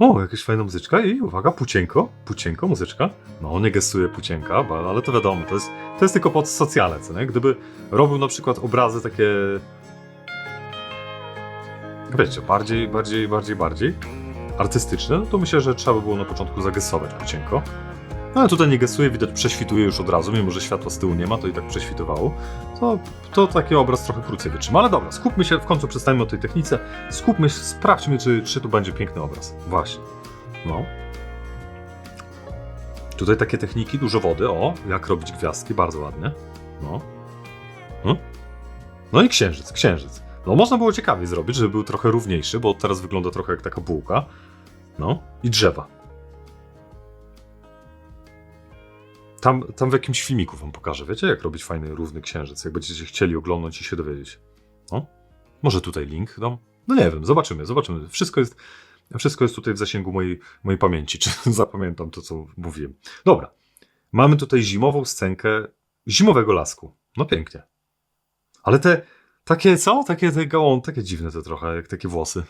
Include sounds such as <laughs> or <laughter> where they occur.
O, jakaś fajna muzyczka i uwaga, pucienko, pucienko, muzyczka. No, nie gestuje pucienka, bo- ale to wiadomo, to jest, to jest tylko pod socjale, co nie? Gdyby robił na przykład obrazy takie... Wiecie, bardziej, bardziej, bardziej, bardziej artystyczne, no to myślę, że trzeba by było na początku zagesować pucienko. Ale tutaj nie gesuje, widać prześwituje już od razu, mimo że światła z tyłu nie ma, to i tak prześwitywało. To, to taki obraz trochę krócej wytrzyma, ale dobra, skupmy się, w końcu przestańmy o tej technice, skupmy się, sprawdźmy, czy, czy tu będzie piękny obraz. Właśnie. No. Tutaj takie techniki, dużo wody, o, jak robić gwiazdki, bardzo ładnie. No. No, no i księżyc, księżyc. No można było ciekawie zrobić, żeby był trochę równiejszy, bo teraz wygląda trochę jak taka bułka. No i drzewa. Tam, tam w jakimś filmiku wam pokażę, wiecie, jak robić fajny, równy księżyc, jak będziecie chcieli oglądać i się dowiedzieć. No, może tutaj link? No nie wiem, zobaczymy, zobaczymy. Wszystko jest, wszystko jest tutaj w zasięgu mojej, mojej pamięci, czy <laughs> zapamiętam to, co mówiłem. Dobra, mamy tutaj zimową scenkę zimowego lasku. No pięknie. Ale te, takie co? Takie te gałązki, takie dziwne to trochę, jak takie włosy.